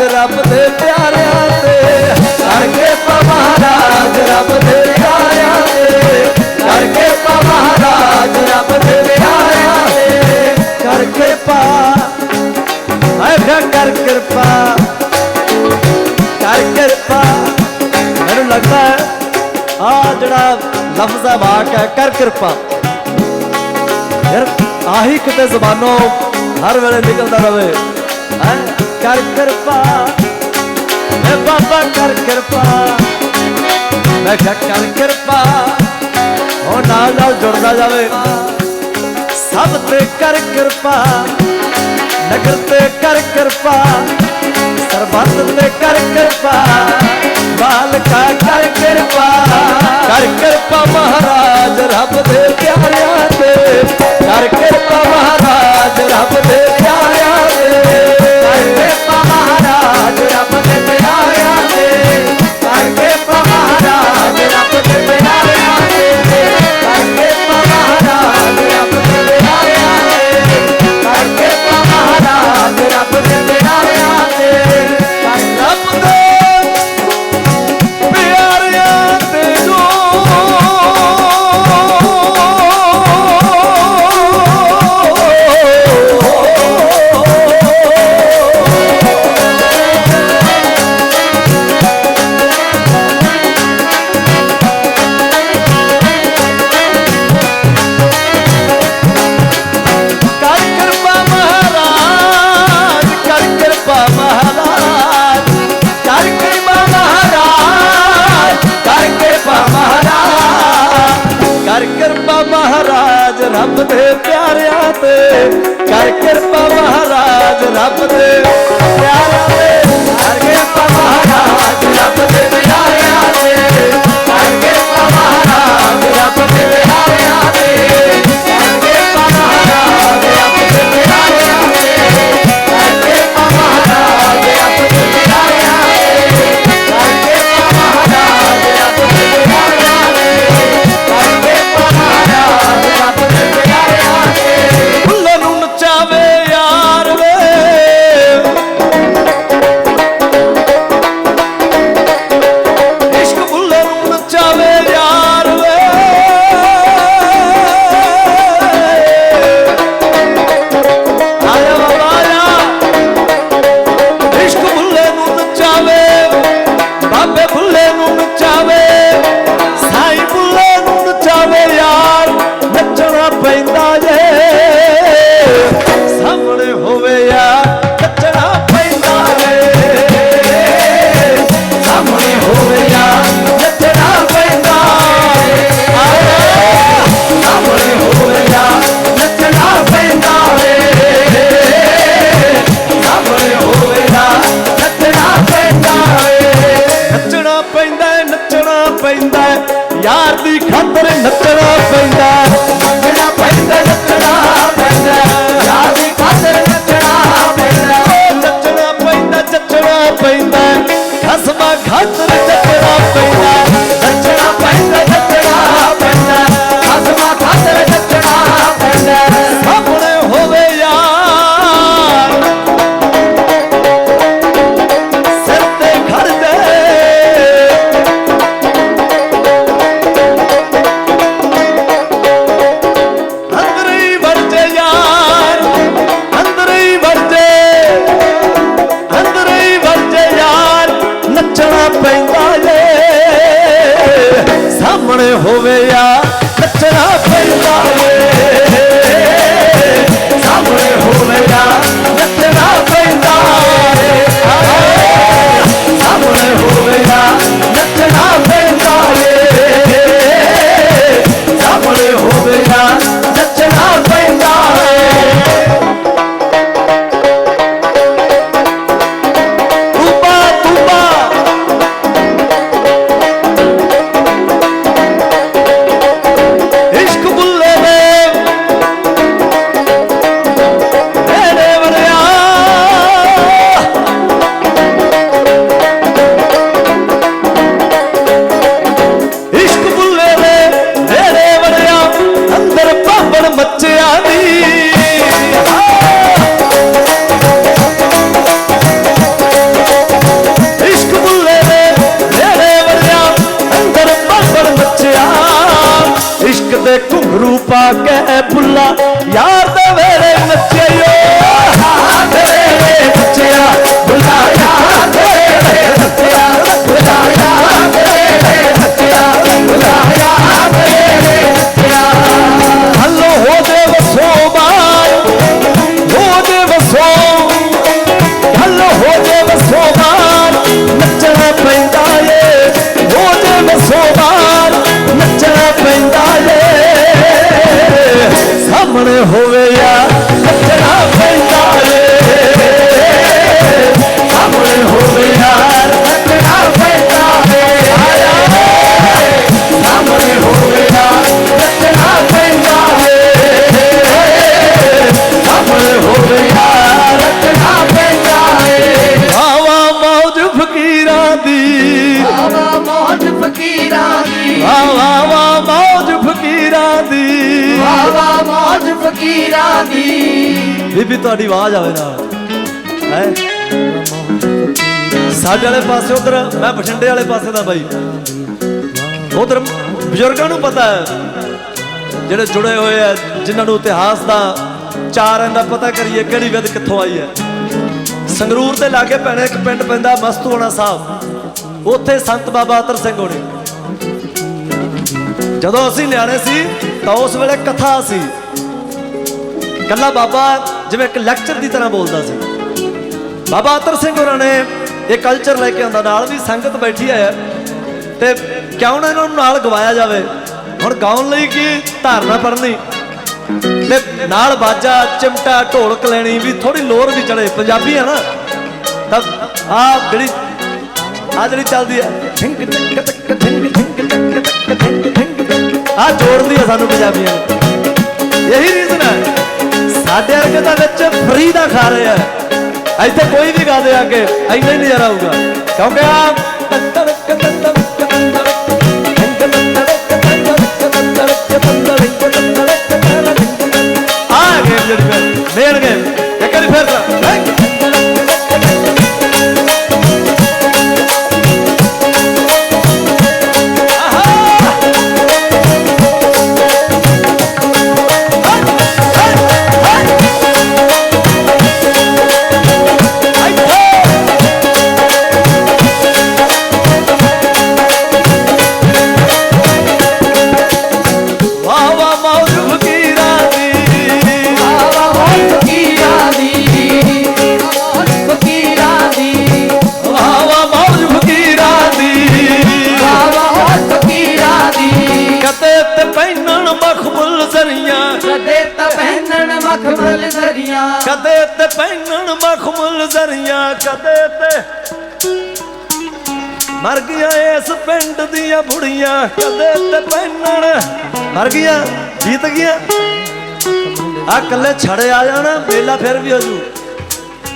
ਰਾਜ ਰੱਬ ਦੇ ਪਿਆਰਿਆਂ ਤੇ। ਕਰਕੇ ਮਹਾਰਾਜ ਰੱਬ ਦੇ ਪਿਆਰਿਆਂ ਤੇ। ਕਰਕੇ ਮਹਾਰਾਜ ਰੱਬ ਦੇ ਪਿਆਰਿਆਂ ਤੇ। ਕਰ ਕਿਰਪਾ ਐ ਕਰ ਕਿਰਪਾ। ਕਰ ਕਿਰਪਾ। ਮੈਨੂੰ ਲੱਗਦਾ ਹੈ ਆ ਜਿਹੜਾ ਲਫ਼ਜ਼ ਆ ਵਾਕ ਹੈ, ਕਰ ਕਿਰਪਾ। ਯਾਰ, ਆਹੀ ਕਿਤੇ ਜ਼ਬਾਨੋਂ ਹਰ ਵੇਲੇ ਨਿਕਲਦਾ ਰਵੇ। ਹੈ? ਕਰ ਕਿਰਪਾ। ਮੈਂ ਬਾਬਾ ਕਰ ਕਿਰਪਾ। ਮੈਂ ਕਿਹਾ ਕਰ ਕਿਰਪਾ। ਉਹ ਨਾਲ ਨਾਲ ਜੁੜਦਾ ਜਾਵੇ। ਸਭ ਤੇ ਕਰ ਕਿਰਪਾ। ਨਗਰ ਤੇ ਕਰ ਕਿਰਪਾ। ਸਰਬੱਤ ਤੇ ਕਰ ਕਿਰਪਾ। ਮਾਲਕਾ ਕਰ ਕਿਰਪਾ। ਕਰ ਕਿਰਪਾ ਮਹਾਰਾਜ, ਰੱਬ ਦੇ ਪਿਆਰਿਆਂ ਤੇ। ਕਰ ਕਿਰਪਾ ਮਹਾਰਾਜ, ਰੱਬ ਦੇ ਪਿਆਰਿਆਂ ਤੇ। But I'm Adorava ਰੱਬ ਦੇ ਤੇ ਕਰ ਕਿਰਪਾ ਕੇ ਪੁੱਲਾ ਯਾਰ ਦੇ ਵੇਲੇ ਸਾਹਮਣੇ ਹੋਵੇ ਯਾਰ। ਨੱਚਣਾ ਪੈਂਦਾ ਆਵਾਜ਼ ਆਵੇ ਨਾਲ। ਹੈ? ਸਾਡੇ ਵਾਲੇ ਪਾਸੇ ਉਧਰ, ਮੈਂ ਬਠਿੰਡੇ ਵਾਲੇ ਪਾਸੇ ਦਾ ਬਾਈ। ਉਧਰ ਬਜ਼ੁਰਗਾਂ ਨੂੰ ਪਤਾ ਹੈ, ਜਿਹੜੇ ਜੁੜੇ ਹੋਏ ਆ ਜਿਨ੍ਹਾਂ ਨੂੰ ਇਤਿਹਾਸ ਦਾ ਚਾਰ ਦਾ ਪਤਾ ਕਰੀਏ ਕਿਹੜੀ ਵਿਦ ਕਿੱਥੋਂ ਆਈ ਹੈ। ਸੰਗਰੂਰ ਦੇ ਲਾਗੇ ਭੈਣੇ ਇੱਕ ਪਿੰਡ ਪੈਂਦਾ ਮਸਤੂਆਣਾ ਸਾਹਿਬ। ਉੱਥੇ ਸੰਤ ਬਾਬਾ ਅਤਰ ਸਿੰਘ ਹੋਣੇ। ਜਦੋਂ ਅਸੀਂ ਨਿਆਣੇ ਸੀ, ਤਾਂ ਉਸ ਵੇਲੇ ਕਥਾ ਸੀ। ਕੱਲਾ ਬਾਬਾ ਜਿਵੇਂ ਇੱਕ ਲੈਕਚਰ ਦੀ ਤਰ੍ਹਾਂ ਬੋਲਦਾ ਸੀ। ਬਾਬਾ ਅਤਰ ਸਿੰਘ ਹੋਰਾਂ ਨੇ ਇਹ ਕਲਚਰ ਲੈ ਕੇ ਆਉਂਦਾ, ਨਾਲ ਵੀ ਸੰਗਤ ਬੈਠੀ ਹੈ। ਤੇ ਕਿਉਂ ਨਾ ਇਹਨਾਂ ਨੂੰ ਨਾਲ ਗਵਾਇਆ ਜਾਵੇ? ਹੁਣ ਗਾਉਣ ਲਈ ਕੀ ਧਾਰਨਾ ਪੜਨੀ ਤੇ ਨਾਲ ਬਾਜਾ, ਚਿਮਟਾ ਢੋਲਕ ਲੈਣੀ ਵੀ ਥੋੜੀ ਲੋਰ ਵੀ ਚੜੇ ਪੰਜਾਬੀ ਆ ਨਾ? ਤਾਂ ਆ ਜਿਹੜੀ ਆ ਜਿਹੜੀ ਚੱਲਦੀ ਹੈ। ਠਿੰਗ ਟਕ ਟਕ ਠਿੰਗ ਠਿੰਗ ਟਕ ਟਕ ਠਿੰਗ ਆ ਜੋੜਦੀ ਹੈ ਸਾਨੂੰ ਪੰਜਾਬੀਆਂ ਨੂੰ। ਇਹੀ ਰੀਜ਼ਨ ਹੈ। ਸਾਡੇ ਵਰਗੇ ਤਾਂ ਵਿੱਚ ਫਰੀ ਦਾ ਖਾ ਰਹੇ ਆ ਇੱਥੇ ਕੋਈ ਵੀ ਗਾ ਦੇ ਆ ਕੇ ਇੰਨਾ ਹੀ ਨਜ਼ਾਰਾ ਆਊਗਾ। ਕਿਉਂਕਿ ਆ ਆ ਗੇਮ ਜਿਹੜੀ ਫਿਰ ਮੇਨ ਗੇਮ ਇੱਕ ਵਾਰੀ ਫਿਰ ਮਰ ਗਈਆਂ ਇਸ ਪਿੰਡ ਦੀਆਂ ਬੁੜੀਆਂ, ਕਦੇ ਤੇ ਪਹਿਨਣ ਮਰ ਗਈਆਂ ਜੀਤ ਗਈਆਂ ਆ ਕੱਲੇ ਛੜੇ ਆ ਜਾਣ, ਮੇਲਾ ਫਿਰ ਵੀ ਹੋ ਜੂ।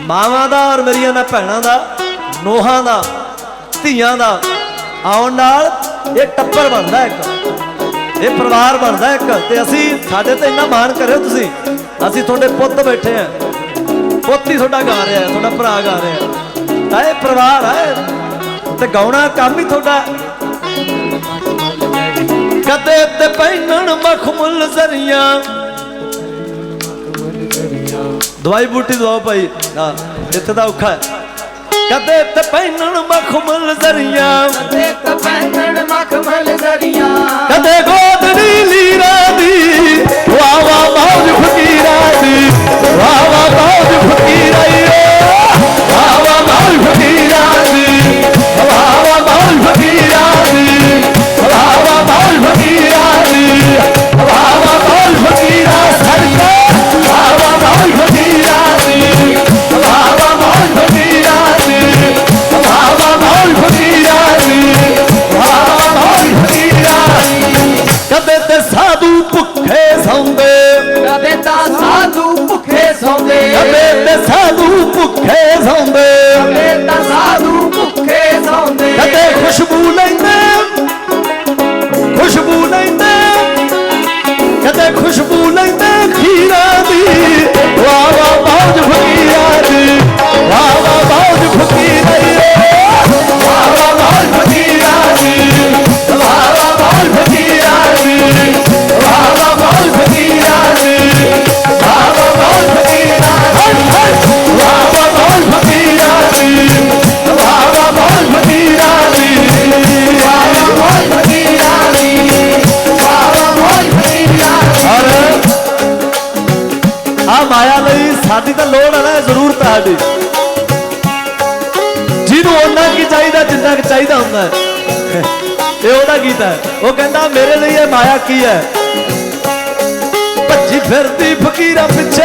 ਮਾਵਾਂ ਦਾ ਔਰ ਮੇਰੀਆਂ ਨਾ ਭੈਣਾਂ ਦਾ, ਨੋਹਾਂ ਦਾ, ਧੀਆਂ ਦਾ। ਆਉਣ ਨਾਲ ਇਹ ਟੱਪਰ ਬਣਦਾ ਇੱਕ। ਇਹ ਪਰਿਵਾਰ ਬਣਦਾ ਇੱਕ। ਤੇ ਅਸੀਂ, ਸਾਡੇ ਤੇ ਇੰਨਾ ਮਾਣ ਕਰਿਓ ਤੁਸੀਂ। ਅਸੀਂ ਤੁਹਾਡੇ ਪੁੱਤ ਬੈਠੇ ਆ। ਪੁੱਤ ਹੀ ਤੁਹਾਡਾ ਗਾ ਰਿਹਾ, ਤੁਹਾਡਾ ਭਰਾ ਗਾ ਰਿਹਾ। ਤਾਂ ਇਹ ਪਰਿਵਾਰ ਹੈ ਤੇ ਗਾਉਣਾ ਕੰਮ ਹੀ ਤੁਹਾਡਾ। ਕਦੇ ਤੇ ਪਹਿਨਣ ਮਖਮਲ ਜ਼ਰੀਆਂ। ਦਵਾਈ ਬੂਟੀ ਦਵਾਓ ਭਾਈ। ਹਾਂ ਇੱਥੇ ਦਾ ਔਖਾ ਕਦੇ ਤੇ ਪਹਿਨਣ ਮਖਮਲ ਜ਼ਰੀਆਂ। ਕਦੇ ਤਾਂ ਪਹਿਨਣ ਮਖਮਲ ਜ਼ਰੀਆਂ। ਕਦੇ ਗੋਦ ਨੀਲੀ ਰਾਦੀ ਵਾਹ ਵਾਹ ਮੌਜ ਫਕੀਰਾਂ ਦੀ। ਵਾਹ ਵਾਹ ਮੌਜ ਫਕੀਰਾਂ ঝামবে ਉਹਦਾ ਉਹ ਕਹਿੰਦਾ ਮੇਰੇ ਲਈ ਇਹ ਮਾਇਆ ਕੀ ਹੈ? ਭੱਜੀ ਫਿਰਦੀ ਫਕੀਰਾਂ ਪਿੱਛੇ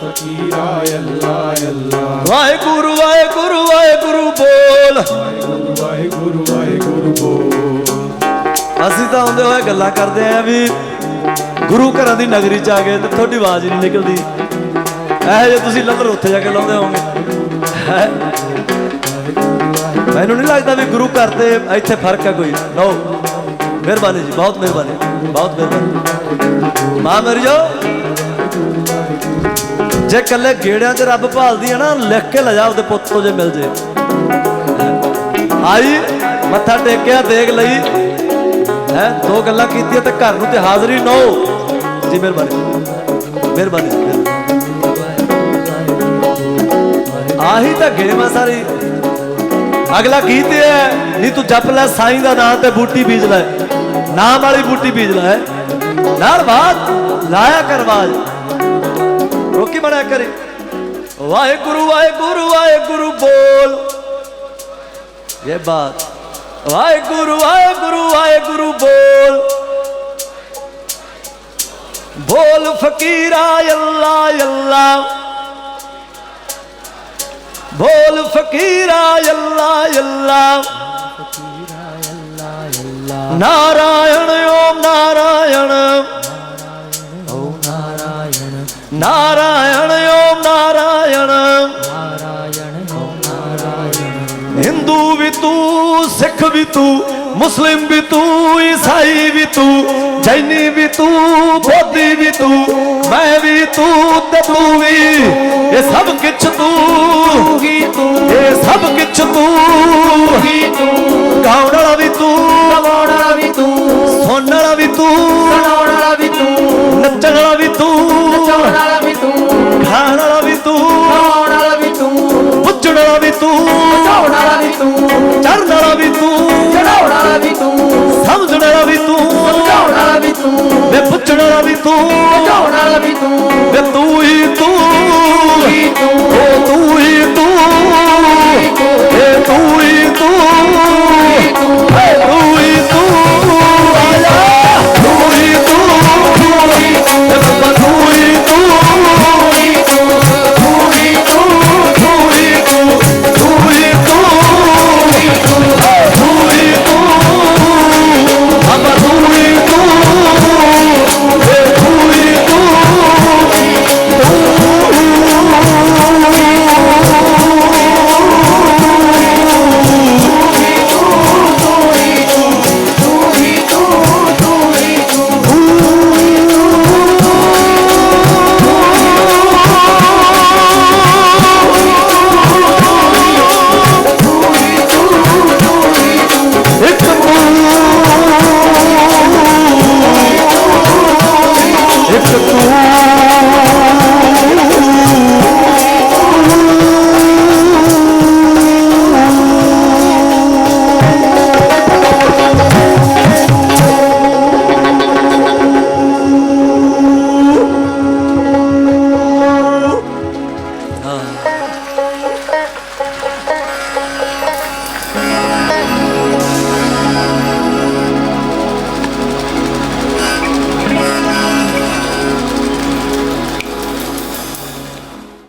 ਫਕੀਰਾ ਅੱਲਾ ਅੱਲਾ ਵਾਹਿਗੁਰੂ ਵਾਹਿਗੁਰੂ ਵਾਹਿਗੁਰੂ ਬੋਲ। ਅਸੀਂ ਤਾਂ ਆਉਂਦੇ ਹੋਏ ਗੱਲਾਂ ਕਰਦੇ ਆਂ ਵੀ ਗੁਰੂ ਘਰਾਂ ਦੀ ਨਗਰੀ ਚ ਆ ਗਏ ਤੇ ਤੁਹਾਡੀ ਆਵਾਜ਼ ਹੀ ਨਹੀਂ ਨਿਕਲਦੀ। ਇਹ ਜੇ ਤੁਸੀਂ ਲੱਲਰ ਉੱਥੇ ਜਾ ਕੇ ਲਾਉਂਦੇ ਹੋਵੋਗੇ। ਮੈਨੂੰ ਨਹੀਂ ਲੱਗਦਾ ਵੀ ਗੁਰੂ ਘਰ ਤੇ ਇੱਥੇ ਫ਼ਰਕ ਹੈ ਕੋਈ। ਲਓ। ਮਿਹਰਬਾਨੀ ਜੀ, ਬਹੁਤ ਮਿਹਰਬਾਨੀ ਬਹੁਤ ਮਿਹਰਬਾਨੀ। ਮਾਂ ਮੇਰੀ ਜਾਓ ਜੇ ਕੱਲੇ ਗੇੜਿਆਂ 'ਚ ਰੱਬ ਭਾਲਦੀ ਹੈ ਨਾ, ਲਿਖ ਕੇ ਲੈ ਜਾ ਉਹਦੇ ਪੁੱਤ ਤੋਂ ਜੇ ਮਿਲ ਜੇ। ਆਈ, ਮੱਥਾ ਟੇਕਿਆ ਦੇਖ ਲਈ। ਹੈ, ਦੋ ਗੱਲਾਂ ਕੀਤੀਆਂ ਤੇ ਘਰ ਨੂੰ ਤੇ ਹਾਜ਼ਰੀ ਨੋ। ਜੀ, ਮਿਹਰਬਾਨੀ। ਮਿਹਰਬਾਨੀ ਆਹੀ ਤਾਂ ਗੇਮ ਆ ਸਾਰੀ। ਅਗਲਾ ਗੀਤ ਹੈ ਨਹੀਂ ਤੂੰ ਜਪ ਲੈ, ਸਾਈਂ ਦਾ ਨਾਮ ਤੇ ਬੂਟੀ ਬੀਜ ਲੈ। ਨਾਮ ਵਾਲੀ ਬੂਟੀ ਬੀਜ ਲੈ ਨਾਲ ਬਾਤ, ਲਾਇਆ ਕਰਵਾਜ ਰੋਕੀ ਬਣਾ ਕਰੇ। ਵਾਹਿਗੁਰੂ ਵਾਹਿਗੁਰੂ ਵਾਹਿਗੁਰੂ ਬੋਲ। ਇਹ ਬਾਤ। ਵਾਹਿਗੁਰੂ ਵਾਹਿਗੁਰੂ ਵਾਹਿਗੁਰੂ ਬੋਲ। ਬੋਲ ਫਕੀਰਾ, ਅੱਲਾ ਅੱਲਾ। ਬੋਲ ਫਕੀਰਾ, ਅੱਲਾ ਅੱਲਾ। ਨਾਰਾਇਣ ਓਮ ਨਾਰਾਇਣ। ਓਮ ਨਾਰਾਇਣ। ਨਾਰਾਇਣ ਓਮ ਨਾਰਾਇਣ। ਹਿੰਦੂ ਵੀ ਤੂੰ ਸਿੱਖ ਵੀ ਤੂੰ ਮੁਸਲਿਮ ਵੀ ਤੂੰ ਈਸਾਈ ਵੀ ਤੂੰ ਜੈਨੀ ਵੀ ਤੂੰ ਬੋਧੀ ਵੀ ਤੂੰ ਮੈਂ ਵੀ ਤੂੰ ਤੇ ਤੂੰ ਵੀ। ਇਹ ਸਭ ਕਿਛ ਤੂੰ। ਹੀ ਤੂੰ। ਇਹ ਸਭ ਕਿਛ ਤੂੰ ਹੀ ਤੂੰ। ਗਾਉਣ ਵਾਲਾ ਵੀ